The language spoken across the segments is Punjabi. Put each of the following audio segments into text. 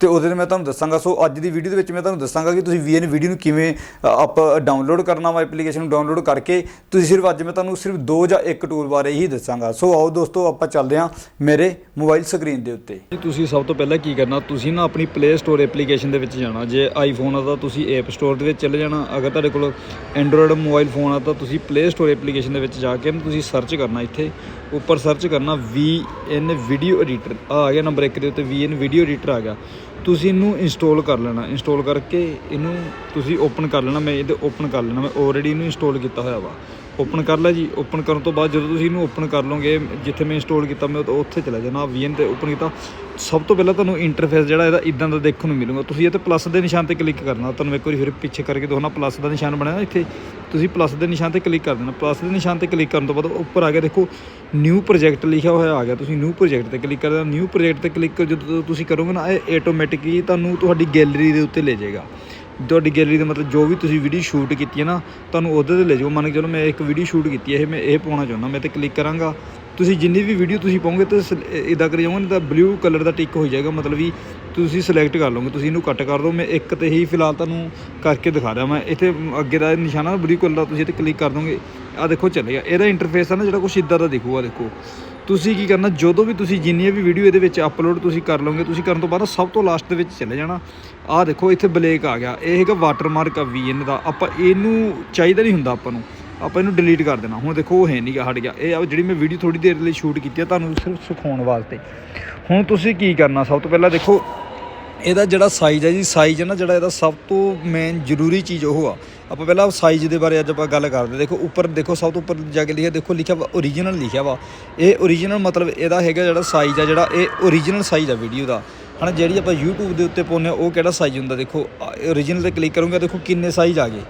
ਤੇ ਉਹਦੇ ਤੇ ਮੈਂ ਤੁਹਾਨੂੰ ਦੱਸਾਂਗਾ, ਸੋ ਅੱਜ ਦੀ ਵੀਡੀਓ ਦੇ ਵਿੱਚ ਮੈਂ ਤੁਹਾਨੂੰ ਦੱਸਾਂਗਾ ਕਿ ਤੁਸੀਂ VN ਵੀਡੀਓ ਨੂੰ ਕਿਵੇਂ ਆਪ ਡਾਊਨਲੋਡ ਕਰਨਾ ਵਾ ਐਪਲੀਕੇਸ਼ਨ ਨੂੰ ਡਾਊਨਲੋਡ ਕਰਕੇ, ਤੁਸੀਂ ਸਿਰਫ ਅੱਜ ਮੈਂ ਤੁਹਾਨੂੰ ਸਿਰਫ ਦੋ ਜਾਂ ਇੱਕ ਟੂਲ ਬਾਰੇ ਹੀ ਦੱਸਾਂਗਾ। ਸੋ ਆਓ ਦੋਸਤੋ, ਆਪਾਂ ਚੱਲਦੇ ਹਾਂ ਮੇਰੇ ਮੋਬਾਈਲ ਸਕਰੀਨ ਦੇ ਉੱਤੇ। ਤੁਸੀਂ ਸਭ ਤੋਂ ਪਹਿਲਾਂ ਕੀ ਕਰਨਾ, ਤੁਸੀਂ ਨਾ ਆਪਣੀ ਪਲੇ ਸਟੋਰ ਐਪਲੀਕੇਸ਼ਨ ਦੇ ਵਿੱਚ ਜਾਣਾ। ਜੇ ਆਈਫੋਨ ਆ ਤਾਂ ਤੁਸੀਂ ਐਪ ਸਟੋਰ ਦੇ ਵਿੱਚ ਚਲੇ ਜਾਣਾ। ਅਗਰ ਤੁਹਾਡੇ ਕੋਲ ਐਂਡਰੋਇਡ ਮੋਬਾਈਲ ਫੋਨ ਆ ਤਾਂ ਤੁਸੀਂ ਪਲੇ ਸਟੋਰ ਐਪਲੀਕੇਸ਼ਨ ਦੇ ਵਿੱਚ ਜਾ ਕੇ ਤੁਸੀਂ ਸਰਚ ਕਰਨਾ ਇੱਥੇ। ਉੱਪਰ ਸਰਚ ਕਰਨਾ VN ਵੀਡੀਓ ਐਡੀਟਰ ਆ ਗਿਆ ਨੰਬਰ 1 ਦੇ ਉੱਤੇ VN ਵੀਡੀਓ ਐਡੀਟਰ ਆ ਗਿਆ। ਤੁਸੀਂ ਇਹਨੂੰ ਇੰਸਟਾਲ ਕਰ ਲੈਣਾ ਇੰਸਟਾਲ ਕਰਕੇ ਇਹਨੂੰ ਤੁਸੀਂ ਓਪਨ ਕਰ ਲੈਣਾ, ਮੈਂ ਇਹਦੇ ਓਪਨ ਕਰ ਲੈਣਾ, ਮੈਂ ਆਲਰੇਡੀ ਇਹਨੂੰ ਇੰਸਟਾਲ ਕੀਤਾ ਹੋਇਆ ਵਾ। ਓਪਨ ਕਰ ਲਿਆ ਜੀ ਓਪਨ ਕਰਨ ਤੋਂ ਬਾਅਦ ਜਦੋਂ ਤੁਸੀਂ ਇਹਨੂੰ ਓਪਨ ਕਰ ਲਓਗੇ, ਜਿੱਥੇ ਮੈਂ ਇੰਸਟਾਲ ਕੀਤਾ, ਮੈਂ ਉੱਥੇ ਚਲਾ ਜਾਣਾ, VN ਤੇ ਓਪਨ ਕੀਤਾ। ਸਭ ਤੋਂ ਪਹਿਲਾਂ ਤੁਹਾਨੂੰ ਇੰਟਰਫੇਸ ਜਿਹੜਾ ਇਹਦਾ ਇਦਾਂ ਦਾ ਦੇਖਣ ਨੂੰ ਮਿਲੂਗਾ। ਤੁਸੀਂ ਇਹ ਤੇ ਪਲੱਸ ਦੇ ਨਿਸ਼ਾਨ ਤੇ ਕਲਿੱਕ ਕਰਨਾ, ਤੁਹਾਨੂੰ ਇੱਕ ਵਾਰੀ ਫਿਰ ਪਿੱਛੇ ਕਰਕੇ ਦਿਖਾਉਣਾ ਪਲੱਸ ਦਾ ਨਿਸ਼ਾਨ ਬਣਿਆ ਨਾ ਇੱਥੇ। ਤੁਸੀਂ ਪਲੱਸ ਦੇ ਨਿਸ਼ਾਨ ਤੇ ਕਲਿੱਕ ਕਰ ਦੇਣਾ। ਪਲੱਸ ਦੇ ਨਿਸ਼ਾਨ ਤੇ ਕਲਿੱਕ ਕਰਨ ਤੋਂ ਬਾਅਦ ਉੱਪਰ ਆ ਗਿਆ, ਦੇਖੋ ਨਿਊ ਪ੍ਰੋਜੈਕਟ ਲਿਖਿਆ ਹੋਇਆ ਆ ਗਿਆ। ਤੁਸੀਂ ਨਿਊ ਪ੍ਰੋਜੈਕਟ ਤੇ ਕਲਿੱਕ ਕਰਨਾ ਨਿਊ ਪ੍ਰੋਜੈਕਟ ਤੇ ਕਲਿੱਕ ਜਦੋਂ ਤੁਸੀਂ ਕਰੋਗੇ ਨਾ, ਇਹ ਆਟੋਮੈਟਿਕ ਆਟੋਮੈਟਿਕਲੀ ਤੁਹਾਨੂੰ ਤੁਹਾਡੀ ਗੈਲਰੀ ਦੇ ਉੱਤੇ ਲੈ ਜਾਏਗਾ। ਤੁਹਾਡੀ ਗੈਲਰੀ ਦਾ ਮਤਲਬ ਜੋ ਵੀ ਤੁਸੀਂ ਵੀਡੀਓ ਸ਼ੂਟ ਕੀਤੀ ਹੈ ਨਾ, ਤੁਹਾਨੂੰ ਉਹਦੇ ਤੇ ਲੈ ਜਾਓ। ਮੰਨ ਕੇ ਚਲੋ ਮੈਂ ਇੱਕ ਵੀਡੀਓ ਸ਼ੂਟ ਕੀਤੀ ਹੈ, ਇਹ ਮੈਂ ਇਹ ਪਾਉਣਾ ਚਾਹੁੰਦਾ, ਮੈਂ ਤੇ ਕਲਿੱਕ ਕਰਾਂਗਾ। ਤੁਸੀਂ ਜਿੰਨੀ ਵੀ ਵੀਡੀਓ ਤੁਸੀਂ ਪਾਉਂਗੇ ਤਾਂ ਇਦਾਂ ਕਰੀ ਜਾਓਗੇ ਤਾਂ ਬਲੂ ਕਲਰ ਦਾ ਟਿਕ ਹੋ ਜਾਏਗਾ। ਮਤਲਬ ਵੀ ਤੁਸੀਂ ਸਿਲੈਕਟ ਕਰ ਲਓਗੇ, ਤੁਸੀਂ ਇਹਨੂੰ ਕੱਟ ਕਰ ਦਿਓ। ਮੈਂ ਇੱਕ ਤੇ ਹੀ ਫਿਲਹਾਲ ਤੁਹਾਨੂੰ ਕਰਕੇ ਦਿਖਾ ਰਿਹਾ ਮੈਂ। ਇੱਥੇ ਅੱਗੇ ਦਾ ਨਿਸ਼ਾਨਾ ਬਲੂ ਕਲਰ ਦਾ ਤੁਸੀਂ ਇੱਥੇ ਕਲਿੱਕ ਕਰ ਦੋਗੇ। ਆ ਦੇਖੋ ਚੱਲੇਗਾ ਇਹਦਾ ਇੰਟਰਫੇਸ ਆ ਨਾ ਜਿਹੜਾ ਕੁਛ ਇਦਾਂ ਦਾ ਦਿਖੂਗਾ ਦੇਖੋ। ਤੁਸੀਂ ਕੀ ਕਰਨਾ, ਜਦੋਂ ਵੀ ਤੁਸੀਂ ਜਿੰਨੀਆਂ ਵੀ ਵੀਡੀਓ ਇਹਦੇ ਵਿੱਚ ਅਪਲੋਡ ਤੁਸੀਂ ਕਰ ਲਓਗੇ, ਤੁਸੀਂ ਕਰਨ ਤੋਂ ਬਾਅਦ ਸਭ ਤੋਂ ਲਾਸਟ ਦੇ ਵਿੱਚ ਚਲੇ ਜਾਣਾ। ਆਹ ਦੇਖੋ, ਇੱਥੇ ਬਲੇਕ ਆ ਗਿਆ। ਇਹ ਹੈਗਾ ਵਾਟਰਮਾਰਕ ਆ VN ਦਾ। ਆਪਾਂ ਇਹਨੂੰ ਚਾਹੀਦਾ ਨਹੀਂ ਹੁੰਦਾ ਆਪਾਂ ਨੂੰ। ਆਪਾਂ ਇਹਨੂੰ ਡਿਲੀਟ ਕਰ ਦੇਣਾ। ਹੁਣ ਦੇਖੋ, ਉਹ ਹੈ ਨਹੀਂ ਗਾ, ਹਟ ਗਿਆ। ਇਹ ਆ ਜਿਹੜੀ ਮੈਂ ਵੀਡੀਓ ਥੋੜੀ ਦੇਰ ਲਈ ਸ਼ੂਟ ਕੀਤੀ ਆ, ਤੁਹਾਨੂੰ ਸਿਰਫ ਸਿਖਾਉਣ ਵਾਸਤੇ। ਹੁਣ ਤੁਸੀਂ ਕੀ ਕਰਨਾ, ਸਭ ਤੋਂ ਪਹਿਲਾਂ ਦੇਖੋ ਇਹਦਾ ਜਿਹੜਾ ਸਾਈਜ਼ ਹੈ ਜੀ ਸਾਈਜ਼ ਹੈ ਨਾ ਜਿਹੜਾ ਇਹਦਾ ਸਭ ਤੋਂ ਮੇਨ ਜ਼ਰੂਰੀ ਚੀਜ਼ ਉਹ ਆ। ਆਪਾਂ ਪਹਿਲਾਂ ਸਾਈਜ਼ ਦੇ ਬਾਰੇ ਅੱਜ ਆਪਾਂ ਗੱਲ ਕਰਦੇ ਦੇਖੋ, ਉੱਪਰ ਦੇਖੋ, ਸਭ ਤੋਂ ਉੱਪਰ ਜਾ ਕੇ ਲਿਖਿਆ, ਦੇਖੋ, ਲਿਖਿਆ ਵਾ ਓਰੀਜਨਲ ਲਿਖਿਆ ਵਾ। ਇਹ ਓਰੀਜਨਲ ਮਤਲਬ ਇਹਦਾ ਹੈਗਾ ਜਿਹੜਾ ਸਾਈਜ਼ ਆ, ਜਿਹੜਾ ਇਹ ਓਰੀਜਨਲ ਸਾਈਜ਼ ਆ ਵੀਡੀਓ ਦਾ। ਹਨਾ, ਜਿਹੜੀ ਆਪਾਂ YouTube ਦੇ ਉੱਤੇ ਪਾਉਂਦੇ ਆ ਉਹ ਕਿਹੜਾ ਸਾਈਜ਼ ਹੁੰਦਾ? ਦੇਖੋ ਓਰੀਜਨਲ ਤੇ ਕਲਿੱਕ ਕਰੂੰਗਾ, ਦੇਖੋ, ਕਿੰਨੇ ਸਾਈਜ਼ ਆ ਗਏ।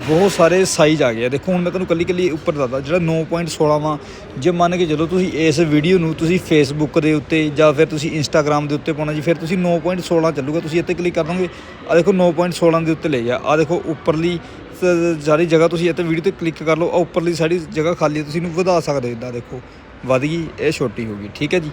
ਬਹੁਤ ਸਾਰੇ ਸਾਈਜ਼ ਆ ਗਏ ਆ। ਦੇਖੋ, ਹੁਣ ਮੈਂ ਤੁਹਾਨੂੰ ਕੱਲੀ ਕੱਲੀ ਉੱਪਰ ਦੱਸਦਾ, ਜਿਹੜਾ 9.16 ਵਾਂ, ਜੇ ਮੰਨ ਕੇ ਜਦੋਂ ਤੁਸੀਂ ਇਸ ਵੀਡੀਓ ਨੂੰ ਤੁਸੀਂ ਫੇਸਬੁੱਕ ਦੇ ਉੱਤੇ ਜਾਂ ਫਿਰ ਤੁਸੀਂ ਇੰਸਟਾਗ੍ਰam ਦੇ ਉੱਤੇ ਪਾਉਣਾ ਜੀ, ਫਿਰ ਤੁਸੀਂ 9.16 ਚੱਲੂਗਾ, ਤੁਸੀਂ ਇੱਥੇ ਕਲਿੱਕ ਕਰ ਦੋਗੇ। ਆ ਦੇਖੋ 9.16 ਦੇ ਉੱਤੇ ਲੈ ਗਿਆ ਆ ਦੇਖੋ, ਉੱਪਰਲੀ ਸਾਰੀ ਜਗ੍ਹਾ ਤੁਸੀਂ ਇੱਥੇ ਵੀਡੀਓ ਤੇ ਕਲਿੱਕ ਕਰ ਲਓ। ਆ ਉੱਪਰਲੀ ਸਾਰੀ ਜਗ੍ਹਾ ਖਾਲੀ ਹੈ ਤੁਸੀਂ ਇਹਨੂੰ ਵਧਾ ਸਕਦੇ ਹੋ। ਇਦਾਂ ਦੇਖੋ, ਵਧ ਗਈ, ਇਹ ਛੋਟੀ ਹੋ ਗਈ। ਠੀਕ ਹੈ ਜੀ?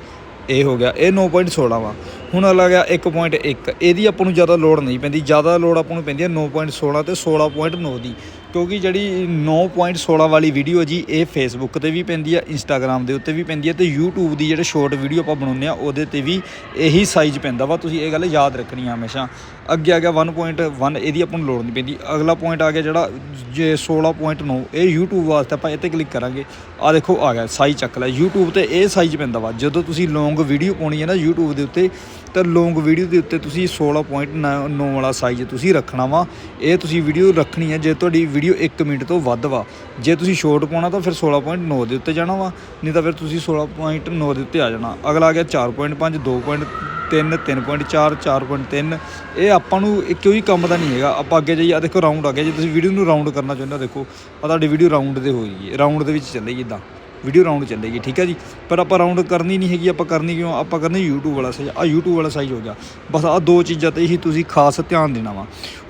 ਇਹ ਹੋ ਗਿਆ, ਇਹ 9.16 ਵਾ। ਹੁਣ ਅਗਲਾ ਗਿਆ 1.1 ਇਹਦੀ ਆਪਾਂ ਨੂੰ ਜ਼ਿਆਦਾ ਲੋੜ ਨਹੀਂ ਪੈਂਦੀ। ਜ਼ਿਆਦਾ ਲੋੜ ਆਪਾਂ ਨੂੰ ਪੈਂਦੀ ਹੈ 9.16 ਤੇ 16.9 ਦੀ। ਕਿਉਂਕਿ ਜਿਹੜੀ 9.16 ਵਾਲੀ ਵੀਡੀਓ ਜੀ, ਇਹ ਫੇਸਬੁੱਕ ਤੇ ਵੀ ਪੈਂਦੀ ਆ ਇੰਸਟਾਗ੍ਰam ਦੇ ਉੱਤੇ ਵੀ ਪੈਂਦੀ ਹੈ ਤੇ YouTube ਦੀ ਜਿਹੜੇ ਸ਼ਾਰਟ ਵੀਡੀਓ ਆਪਾਂ ਬਣਾਉਂਦੇ ਆ, ਉਹਦੇ ਤੇ ਵੀ ਇਹੀ ਸਾਈਜ਼ ਪੈਂਦਾ ਵਾ। ਤੁਸੀਂ ਇਹ ਗੱਲ ਯਾਦ ਰੱਖਣੀ ਆ ਹਮੇਸ਼ਾ। ਅੱਗੇ ਆ ਗਿਆ 1.1 ਇਹਦੀ ਆਪਾਂ ਨੂੰ ਲੋੜ ਨਹੀਂ ਪੈਂਦੀ। ਅਗਲਾ ਪੁਆਇੰਟ ਆ ਗਿਆ ਜਿਹੜਾ ਜੇ 16.9 ਇਹ YouTube ਵਾਸਤੇ ਆਪਾਂ ਇੱਥੇ ਕਲਿੱਕ ਕਰਾਂਗੇ। ਆ ਦੇਖੋ, ਆ ਗਿਆ ਸਾਈਜ਼ ਚੱਕ ਲੈ YouTube ਤੇ ਇਹ ਸਾਈਜ਼ ਪੈਂਦਾ ਵਾ। ਜਦੋਂ ਤੁਸੀਂ ਲੌਂਗ ਵੀਡੀਓ ਪਾਉਣੀ ਹੈ ਨਾ YouTube ਦੇ ਉੱਤੇ, ਤਾਂ ਲੌਂਗ ਵੀਡੀਓ ਦੇ ਉੱਤੇ ਤੁਸੀਂ 16.9 ਵਾਲਾ ਸਾਈਜ਼ ਤੁਸੀਂ ਰੱਖਣਾ ਵਾ। ਇਹ ਤੁਸੀਂ ਵੀਡੀਓ ਰੱਖਣੀ ਹੈ ਜੇ ਤੁਹਾਡੀ ਵੀਡੀਓ 1 ਮਿੰਟ ਤੋਂ ਵੱਧ ਵਾ। ਜੇ ਤੁਸੀਂ ਸ਼ਾਰਟ ਪਾਉਣਾ ਤਾਂ ਫਿਰ 16.9 ਦੇ ਉੱਤੇ ਜਾਣਾ ਵਾ, ਨਹੀਂ ਤਾਂ ਫਿਰ ਤੁਸੀਂ 16.9 ਦੇ ਉੱਤੇ ਆ ਜਾਣਾ। ਅਗਲਾ ਆ ਗਿਆ 4.5 2.3 3.4 4.3 ਇਹ ਆਪਾਂ ਨੂੰ ਇਹ ਕੋਈ ਕੰਮ ਦਾ ਨਹੀਂ ਹੈਗਾ। ਆਪਾਂ ਅੱਗੇ ਜਾਈਏ ਆ ਦੇਖੋ ਰਾਉਂਡ ਆ ਗਿਆ। ਜੇ ਤੁਸੀਂ ਵੀਡੀਓ ਨੂੰ ਰਾਉਂਡ ਕਰਨਾ ਚਾਹੁੰਦੇ ਹੋ, ਦੇਖੋ ਆ ਤੁਹਾਡੀ ਵੀਡੀਓ ਰਾਉਂਡ ਦੇ ਹੋਈ ਰਾਉਂਡ ਦੇ ਵਿੱਚ ਚੱਲੇ ਇਦਾਂ ਵੀਡੀਓ ਰਾਉਂਡ ਚੱਲੇਗੀ, ਠੀਕ ਹੈ ਜੀ? ਪਰ ਆਪਾਂ ਰਾਉਂਡ ਕਰਨੀ ਨਹੀਂ ਹੈਗੀ, ਆਪਾਂ ਕਰਨੀ ਕਿਉਂ? ਆਪਾਂ ਕਰਨੀ YouTube ਵਾਲਾ ਸਾਈਜ਼ ਆ YouTube ਵਾਲਾ ਸਾਈਜ਼ ਹੋ ਗਿਆ। ਬਸ ਆ ਦੋ ਚੀਜ਼ਾਂ ਤੇ ਹੀ ਤੁਸੀਂ ਖਾਸ ਧਿਆਨ ਦੇਣਾ ਵਾ।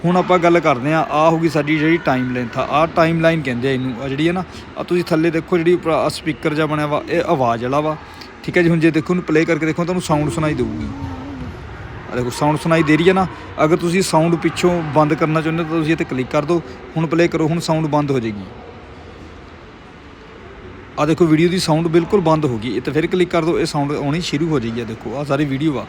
ਹੁਣ ਆਪਾਂ ਗੱਲ ਕਰਦੇ ਆ ਆ ਹੋਗੀ ਸਾਡੀ ਜਿਹੜੀ ਟਾਈਮ ਲੈਂਥ ਆ। ਆ ਟਾਈਮ ਲਾਈਨ ਕਹਿੰਦੇ ਆ ਇਹਨੂੰ ਆ ਜਿਹੜੀ ਹੈ ਨਾ ਆ ਤੁਸੀਂ ਥੱਲੇ ਦੇਖੋ ਜਿਹੜੀ ਸਪੀਕਰ ਜਿਹਾ ਬਣਿਆ ਵਾ, ਇਹ ਆਵਾਜ਼ ਵਾਲਾ ਵਾ। ਠੀਕ ਹੈ ਜੀ? ਹੁਣ ਜੇ ਦੇਖੋ ਨੂੰ ਪਲੇ ਕਰਕੇ ਦੇਖੋ, ਤੁਹਾਨੂੰ ਸਾਊਂਡ ਸੁਣਾਈ ਦੇਊਗੀ। ਆ ਦੇਖੋ ਸਾਊਂਡ ਸੁਣਾਈ ਦੇ ਰਹੀ ਹੈ ਨਾ? ਅਗਰ ਤੁਸੀਂ ਸਾਊਂਡ ਪਿੱਛੋਂ ਬੰਦ ਕਰਨਾ ਚਾਹੁੰਦੇ ਹੋ, ਤਾਂ ਤੁਸੀਂ ਇੱਥੇ ਕਲਿੱਕ ਕਰ ਦਿਓ। ਹੁਣ ਪਲੇ ਕਰੋ, ਹੁਣ ਸਾਊਂਡ ਬੰਦ ਹੋ ਜਾਏਗੀ। ਆ ਦੇਖੋ ਵੀਡੀਓ ਦੀ ਸਾਊਂਡ ਬਿਲਕੁਲ ਬੰਦ ਹੋ ਗਈ। ਇਹ ਤੇ ਫਿਰ ਕਲਿੱਕ ਕਰ ਦਿਓ, ਇਹ ਸਾਊਂਡ ਆਉਣੀ ਸ਼ੁਰੂ ਹੋ ਜਾਈ ਆ ਦੇਖੋ ਆ ਸਾਰੀ ਵੀਡੀਓ ਆ।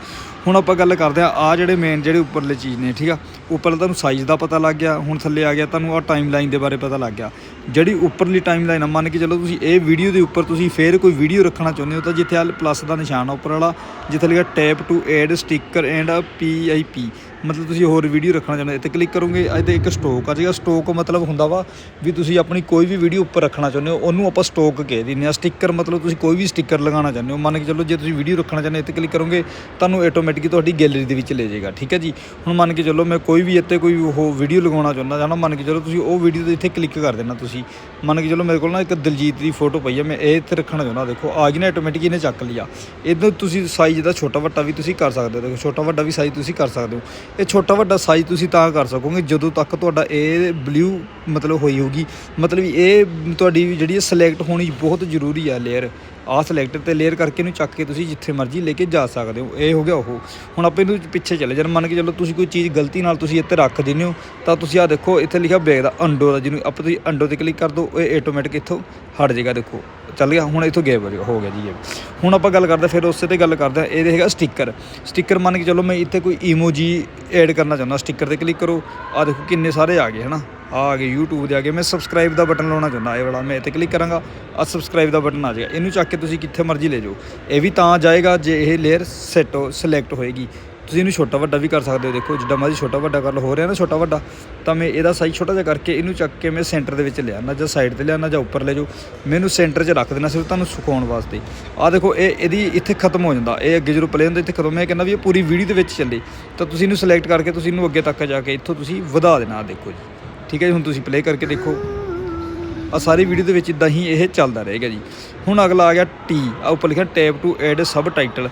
ਹੁਣ ਆਪਾਂ ਗੱਲ ਕਰਦੇ ਆ ਆ ਜਿਹੜੇ ਮੇਨ ਜਿਹੜੇ ਉੱਪਰਲੇ ਚੀਜ਼ ਨੇ, ਠੀਕ ਆ? ਉੱਪਰਲਾ ਤੁਹਾਨੂੰ ਸਾਈਜ਼ ਦਾ ਪਤਾ ਲੱਗ ਗਿਆ, ਹੁਣ ਥੱਲੇ ਆ ਗਿਆ, ਤੁਹਾਨੂੰ ਆ ਟਾਈਮ ਲਾਈਨ ਦੇ ਬਾਰੇ ਪਤਾ ਲੱਗ ਗਿਆ। ਜਿਹੜੀ ਉੱਪਰਲੀ ਟਾਈਮ ਲਾਈਨ ਆ, ਮੰਨ ਕੇ ਚਲੋ ਤੁਸੀਂ ਇਹ ਵੀਡੀਓ ਦੇ ਉੱਪਰ ਤੁਸੀਂ ਫੇਰ ਕੋਈ ਵੀਡੀਓ ਰੱਖਣਾ ਚਾਹੁੰਦੇ ਹੋ, ਤਾਂ ਜਿੱਥੇ ਆ ਪਲੱਸ ਦਾ ਨਿਸ਼ਾਨ ਆ, ਉੱਪਰ ਵਾਲਾ, ਜਿੱਥੇ ਲਿਖਿਆ tap to add sticker and PIP ਮਤਲਬ ਤੁਸੀਂ ਹੋਰ ਵੀਡੀਓ ਰੱਖਣਾ ਚਾਹੁੰਦੇ ਇੱਥੇ ਕਲਿੱਕ ਕਰੋਗੇ ਇਹਦੇ ਇੱਕ ਸਟੋਕ ਆ ਜਿਹੜਾ ਸਟੋਕ ਮਤਲਬ ਹੁੰਦਾ ਵਾ ਵੀ ਤੁਸੀਂ ਆਪਣੀ ਕੋਈ ਵੀ ਵੀਡੀਓ ਉੱਪਰ ਰੱਖਣਾ ਚਾਹੁੰਦੇ ਹੋ, ਉਹਨੂੰ ਆਪਾਂ ਸਟੋਕ ਕਹਿ ਦਿੰਦੇ ਆ। ਸਟicker ਮਤਲਬ ਤੁਸੀਂ ਕੋਈ ਵੀ ਸਟicker ਲਗਾਉਣਾ ਚਾਹੁੰਦੇ ਹੋ, ਮੰਨ ਕੇ ਚੱਲੋ ਜੇ ਤੁਸੀਂ ਵੀਡੀਓ ਰੱਖਣਾ ਚਾਹੁੰਦੇ ਇੱਥੇ ਕਲਿੱਕ ਕਰੋਗੇ, ਤੁਹਾਨੂੰ ਆਟੋਮੈਟਿਕਲੀ ਤੁਹਾਡੀ ਗੈਲਰੀ ਦੇ ਵਿੱਚ ਲੈ ਜਾਏਗਾ, ਠੀਕ ਹੈ ਜੀ? ਹੁਣ ਮੰਨ ਕੇ ਚੱਲੋ ਮੈਂ ਕੋਈ ਵੀ ਇੱਥੇ ਕੋਈ ਉਹ ਵੀਡੀਓ ਲਗਾਉਣਾ ਚਾਹੁੰਦਾ ਜਾਂ ਮੰਨ ਕੇ ਚੱਲੋ ਤੁਸੀਂ ਉਹ ਵੀਡੀਓ ਦੇ ਇੱਥੇ ਕਲਿੱਕ ਕਰ ਦੇਣਾ ਤੁਸੀਂ। ਮੰਨ ਕੇ ਚੱਲੋ ਮੇਰੇ ਕੋਲ ਨਾ ਇੱਕ ਦਿਲਜੀਤ ਦੀ ਫੋਟੋ ਪਈ ਹੈ ਮੈਂ ਇਹ ਇੱਥੇ ਰੱਖਣਾ ਚਾਹੁੰਦਾ ਦੇਖੋ, ਆ ਗਈ ਨਾ ਆਟੋਮੈਟਿਕ ਇਹਨੇ ਚੱਕ ਲਿਆ। ਇਦਾਂ ਤੁਸੀਂ ਸਾਈਜ਼ ਦਾ ਛੋਟਾ ਵੱਟਾ ਵੀ ਤੁਸੀਂ ਕਰ ਸਕਦੇ ਹੋ, ਦੇਖੋ, ਛੋਟਾ ਵੱਡਾ ਵੀ ਸਾਈਜ਼ ਤੁਸੀਂ ਕਰ ਸਕਦੇ ਹੋ। ਇਹ ਛੋਟਾ ਵੱਡਾ ਸਾਈਜ਼ ਤੁਸੀਂ ਤਾਂ ਕਰ ਸਕੋਗੇ ਜਦੋਂ ਤੱਕ ਤੁਹਾਡਾ ਇਹ ਬਲੂ ਮਤਲਬ ਹੋਈ ਹੋਗੀ ਮਤਲਬ ਇਹ ਤੁਹਾਡੀ ਜਿਹੜੀ ਸਿਲੈਕਟ ਹੋਣੀ ਬਹੁਤ ਜ਼ਰੂਰੀ ਆ ਲੇਅਰ ਆਹ ਸਿਲੈਕਟਰ ਤੇ ਲੇਅਰ ਕਰਕੇ ਇਹਨੂੰ ਚੱਕ ਕੇ ਤੁਸੀਂ ਜਿੱਥੇ ਮਰਜ਼ੀ ਲੈ ਕੇ ਜਾ ਸਕਦੇ ਹੋ। ਇਹ ਹੋ ਗਿਆ ਉਹ। ਹੁਣ ਆਪਾਂ ਇਹਨੂੰ ਪਿੱਛੇ ਚਲੇ। ਜਾਣ ਮੰਨ ਕੇ ਚਲੋ ਤੁਸੀਂ ਕੋਈ ਚੀਜ਼ ਗਲਤੀ ਨਾਲ ਤੁਸੀਂ ਇੱਥੇ ਰੱਖ ਦਿੰਦੇ ਹੋ, ਤਾਂ ਤੁਸੀਂ ਆਹ ਦੇਖੋ, ਇੱਥੇ ਲਿਖਿਆ ਬੈਗ ਦਾ ਅੰਡੋ ਦਾ, ਜਿਹਨੂੰ ਆਪਾਂ ਤੁਸੀਂ ਅੰਡੋ ਤੇ ਕਲਿੱਕ ਕਰ ਦਿਓ ਇਹ ਆਟੋਮੈਟਿਕ ਇੱਥੋਂ ਹਟ ਜਾਏਗਾ, ਦੇਖੋ। ਚੱਲ ਗਿਆ, ਹੁਣ ਇੱਥੋਂ ਗਾਇਬ ਹੋ ਗਿਆ ਜੀ ਇਹ। ਹੁਣ ਆਪਾਂ ਗੱਲ ਕਰਦੇ, ਫਿਰ ਉਸੇ ਤੇ ਗੱਲ ਕਰਦੇ ਹਾਂ। ਇਹ ਹੈਗਾ ਸਟicker ਸਟicker ਮੰਨ ਕੇ ਚਲੋ ਮੈਂ ਇੱਥੇ ਕੋਈ ਇਮੋਜੀ ਐਡ ਕਰਨਾ ਚਾਹੁੰਦਾ। ਸਟicker ਤੇ ਕਲਿੱਕ ਕਰੋ। ਆ ਦੇਖੋ ਕਿੰਨੇ ਸਾਰੇ ਆ ਗਏ, ਹਨਾ? ਆ ਆ ਗਏ YouTube ਦੇ ਆ ਗਏ ਮੈਂ ਸਬਸਕ੍ਰਾਈਬ ਦਾ ਬਟਨ ਲਾਉਣਾ ਚਾਹੁੰਦਾ, ਇਹ ਵਾਲਾ ਮੈਂ ਇੱਥੇ ਕਲਿੱਕ ਕਰਾਂਗਾ, ਆ ਸਬਸਕ੍ਰਾਈਬ ਦਾ ਬਟਨ ਆ ਜਾਏਗਾ। ਇਹਨੂੰ ਚੱਕ ਕੇ ਤੁਸੀਂ ਕਿੱਥੇ ਮਰਜ਼ੀ ਲੈ ਜਾਓ। ਇਹ ਵੀ ਤਾਂ ਜਾਏਗਾ ਜੇ ਇਹ ਲੇਅਰ ਸੈਟ ਸਿਲੈਕਟ ਹੋਏਗੀ। ਤੁਸੀਂ ਇਹਨੂੰ ਛੋਟਾ ਵੱਡਾ ਵੀ ਕਰ ਸਕਦੇ ਹੋ। ਦੇਖੋ, ਜਿੱਦਾਂ ਮਰਜ਼ੀ ਛੋਟਾ ਵੱਡਾ ਕਰ ਲਓ, ਹੋ ਰਿਹਾ ਨਾ ਛੋਟਾ ਵੱਡਾ, ਤਾਂ ਮੈਂ ਇਹਦਾ ਸਾਈਜ਼ ਛੋਟਾ ਜਿਹਾ ਕਰਕੇ ਇਹਨੂੰ ਚੱਕ ਕੇ ਮੈਂ ਸੈਂਟਰ ਦੇ ਵਿੱਚ ਲਿਆਣਾ ਜਾਂ ਸਾਈਡ ਤੇ ਲਿਆਣਾ ਜਾਂ ਉੱਪਰ ਲੈ ਜਾਓ। ਮੈਨੂੰ ਸੈਂਟਰ 'ਚ ਰੱਖ ਦੇਣਾ ਸਿਰਫ ਤੁਹਾਨੂੰ ਸੁਕਾਉਣ ਵਾਸਤੇ। ਆਹ ਦੇਖੋ, ਇਹ ਇਹਦੀ ਇੱਥੇ ਖਤਮ ਹੋ ਜਾਂਦਾ। ਇਹ ਅੱਗੇ ਜਦੋਂ ਪਲੇ ਹੁੰਦਾ, ਇੱਥੇ ਖਤਮ। ਮੈਂ ਕਹਿੰਦਾ ਵੀ ਇਹ ਪੂਰੀ ਵੀਡੀਓ ਦੇ ਵਿੱਚ ਚੱਲੇ। ਤਾਂ ਤੁਸੀਂ ਇਹਨੂੰ ਸਿਲੈਕਟ ਕਰਕੇ ਤੁਸੀਂ ਇਹਨੂੰ ਅੱਗੇ ਤੱਕ ਜਾ ਕੇ ਇੱਥੋਂ ਤੁਸੀਂ ਵਧਾ ਦੇਣਾ, ਆਹ ਦੇਖੋ ਜੀ। ਠੀਕ ਹੈ ਜੀ, ਹੁਣ ਤੁਸੀਂ ਪਲੇ ਕਰਕੇ ਦੇਖੋ। ਆ ਸਾਰੀ ਵੀਡੀਓ ਦੇ ਵਿੱਚ ਇਦਾਂ ਹੀ ਇਹ ਚੱਲਦਾ ਰਹੇਗਾ ਜੀ। ਹੁਣ ਅਗਲਾ ਆ ਗਿਆ ਟੀ ਆ ਉੱਪਰ ਲਿਖਿਆ tap to add subtitle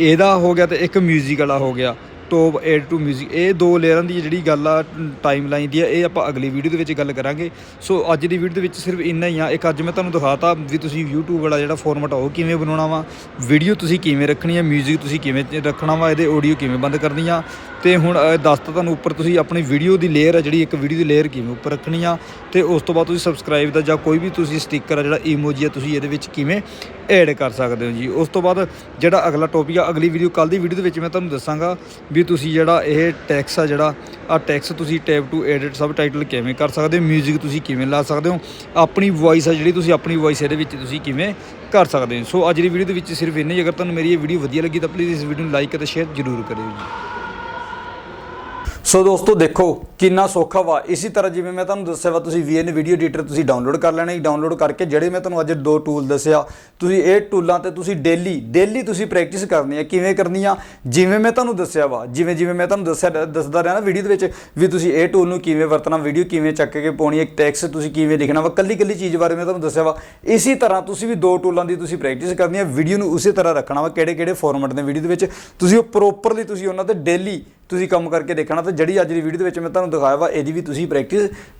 ਇਹਦਾ ਹੋ ਗਿਆ ਤੇ ਇੱਕ 뮤직 ਵਾਲਾ ਹੋ ਗਿਆ। ਟੋਪ ਐਡ ਟੂ 뮤직 ਇਹ ਦੋ ਲੇਅਰਾਂ ਦੀ ਜਿਹੜੀ ਗੱਲ ਆ ਟਾਈਮ ਲਾਈਨ ਦੀ ਆ ਇਹ ਆਪਾਂ ਅਗਲੀ ਵੀਡੀਓ ਦੇ ਵਿੱਚ ਗੱਲ ਕਰਾਂਗੇ ਸੋ ਅੱਜ ਦੀ ਵੀਡੀਓ ਦੇ ਵਿੱਚ ਸਿਰਫ ਇੰਨਾ ਹੀ ਆ ਇੱਕ ਅੱਜ ਮੈਂ ਤੁਹਾਨੂੰ ਦਿਖਾਤਾ ਵੀ ਤੁਸੀਂ YouTube ਵਾਲਾ ਜਿਹੜਾ ਫਾਰਮੈਟ ਆ ਉਹ ਕਿਵੇਂ ਬਣਾਉਣਾ ਵਾ ਵੀਡੀਓ ਤੁਸੀਂ ਕਿਵੇਂ ਰੱਖਣੀ ਆ 뮤직 ਤੁਸੀਂ ਕਿਵੇਂ ਰੱਖਣਾ ਵਾ ਇਹਦੇ ਆਡੀਓ ਕਿਵੇਂ ਬੰਦ ਕਰਨੀ ਆ ਤੇ ਹੁਣ ਅ, ਦੱਸਤਾ ਤੁਹਾਨੂੰ ਉੱਪਰ ਤੁਸੀਂ ਆਪਣੀ ਵੀਡੀਓ ਦੀ ਲੇਅਰ ਆ ਜਿਹੜੀ ਇੱਕ ਵੀਡੀਓ ਦੀ ਲੇਅਰ ਕਿਵੇਂ ਉੱਪਰ ਰੱਖਣੀ ਆ ਤੇ ਉਸ ਤੋਂ ਬਾਅਦ ਤੁਸੀਂ ਸਬਸਕ੍ਰਾਈਬ ਦਾ ਜਾਂ ਕੋਈ ਵੀ ਤੁਸੀਂ ਸਟicker ਆ ਜਿਹੜਾ ਇਮੋਜੀ ਆ ਤੁਸੀਂ ਇਹਦੇ ਵਿੱਚ ਕਿਵੇਂ ਐਡ ਕਰ ਸਕਦੇ ਹੋ ਜੀ ਉਸ ਤੋਂ ਬਾਅਦ ਜਿਹੜਾ ਅਗਲਾ ਟੌਪਿਕ ਆ ਅਗਲੀ ਵੀਡੀਓ ਕੱਲ ਦੀ ਵੀਡੀਓ ਦੇ ਵਿੱਚ ਮੈਂ ਤੁਹਾਨੂੰ ਦੱਸਾਂਗਾ ਵੀ ਤੁਸੀਂ ਜਿਹੜਾ ਇਹ ਟੈਕਸ ਆ ਜਿਹੜਾ ਆ ਟੈਕਸ ਤੁਸੀਂ tab to edit subtitle ਕਿਵੇਂ ਕਰ ਸਕਦੇ ਹੋ 뮤직 ਤੁਸੀਂ ਕਿਵੇਂ ਲਾ ਸਕਦੇ ਹੋ, ਆਪਣੀ ਵੌਇਸ ਆ ਜਿਹੜੀ ਤੁਸੀਂ ਆਪਣੀ ਵੌਇਸ ਇਹਦੇ ਵਿੱਚ ਤੁਸੀਂ ਕਿਵੇਂ ਕਰ ਸਕਦੇ ਹੋ। ਸੋ ਅੱਜ ਦੀ ਵੀਡੀਓ ਦੇ ਵਿੱਚ ਸਿਰਫ ਇੰਨਾ ਹੀ, ਅਗਰ ਤੁਹਾਨੂੰ ਮੇਰੀ ਇਹ ਵੀਡੀਓ ਵਧੀਆ ਲੱਗੀ ਤਾਂ ਪਲੀਜ਼ ਇਸ ਵੀਡੀਓ ਨੂੰ ਲਾਈਕ ਅਤੇ ਸ਼ੇਅਰ ਜ਼ਰੂਰ ਕਰਿਓ ਜੀ। ਸੋ ਦੋਸਤੋ ਦੇਖੋ, ਕਿੰਨਾ ਸੌਖਾ ਵਾ। ਇਸੇ ਤਰ੍ਹਾਂ ਜਿਵੇਂ ਮੈਂ ਤੁਹਾਨੂੰ ਦੱਸਿਆ ਵਾ, ਤੁਸੀਂ VN ਵੀਡੀਓ ਐਡੀਟਰ ਤੁਸੀਂ ਡਾਊਨਲੋਡ ਕਰ ਲੈਣਾ ਹੈ ਡਾਊਨਲੋਡ ਕਰਕੇ ਜਿਹੜੇ ਮੈਂ ਤੁਹਾਨੂੰ ਅੱਜ ਦੋ ਟੂਲ ਦੱਸਿਆ, ਤੁਸੀਂ ਇਹ ਟੂਲਾਂ ਤੇ ਤੁਸੀਂ ਡੇਲੀ ਡੇਲੀ ਤੁਸੀਂ ਪ੍ਰੈਕਟਿਸ ਕਰਨੀ ਹੈ ਕਿਵੇਂ ਕਰਨੀ ਆ ਜਿਵੇਂ ਮੈਂ ਤੁਹਾਨੂੰ ਦੱਸਿਆ ਵਾ। ਜਿਵੇਂ ਜਿਵੇਂ ਮੈਂ ਤੁਹਾਨੂੰ ਦੱਸਿਆ ਦੱਸਦਾ ਰਿਹਾ ਨਾ ਵੀਡੀਓ ਦੇ ਵਿੱਚ ਵੀ ਤੁਸੀਂ ਇਹ ਟੂਲ ਨੂੰ ਕਿਵੇਂ ਵਰਤਣਾ ਵੀਡੀਓ ਕਿਵੇਂ ਚੱਕ ਕੇ ਪਾਉਣੀ ਹੈ ਟੈਕਸਟ ਤੁਸੀਂ ਕਿਵੇਂ ਲਿਖਣਾ ਵਾ ਕੱਲੀ ਕੱਲੀ ਚੀਜ਼ ਬਾਰੇ ਮੈਂ ਤੁਹਾਨੂੰ ਦੱਸਿਆ ਵਾ। ਇਸੇ ਤਰ੍ਹਾਂ ਤੁਸੀਂ ਵੀ ਦੋ ਟੂਲਾਂ ਦੀ ਤੁਸੀਂ ਪ੍ਰੈਕਟਿਸ ਕਰਨੀ ਹੈ ਵੀਡੀਓ ਨੂੰ ਉਸੇ ਤਰ੍ਹਾਂ ਰੱਖਣਾ ਵਾ ਕਿਹੜੇ ਕਿਹੜੇ ਫਾਰਮੈਟ ਦੇ ਵੀਡੀਓ ਦੇ ਵਿੱਚ। ਤੁਸੀਂ ਉਹ ਪ੍ਰੋਪਰਲੀ ਤੁਸੀਂ ਉਹਨਾਂ ਤੇ ਡੇਲੀ ਤੁਸੀਂ ਕੰਮ ਕਰਕੇ ਦੇਖਣਾ ਤੇ ਜਿਹੜੀ ਅੱਜ ਦੀ ਵੀਡੀਓ ਦੇ ਵਿੱਚ ਮੈਂ ਤੁਹਾਨੂੰ ਦਿਖਾਇਆ ਵਾ, ਇਹਦੀ ਵੀ ਤੁਸੀਂ ਪ੍ਰੈਕਟਿਸ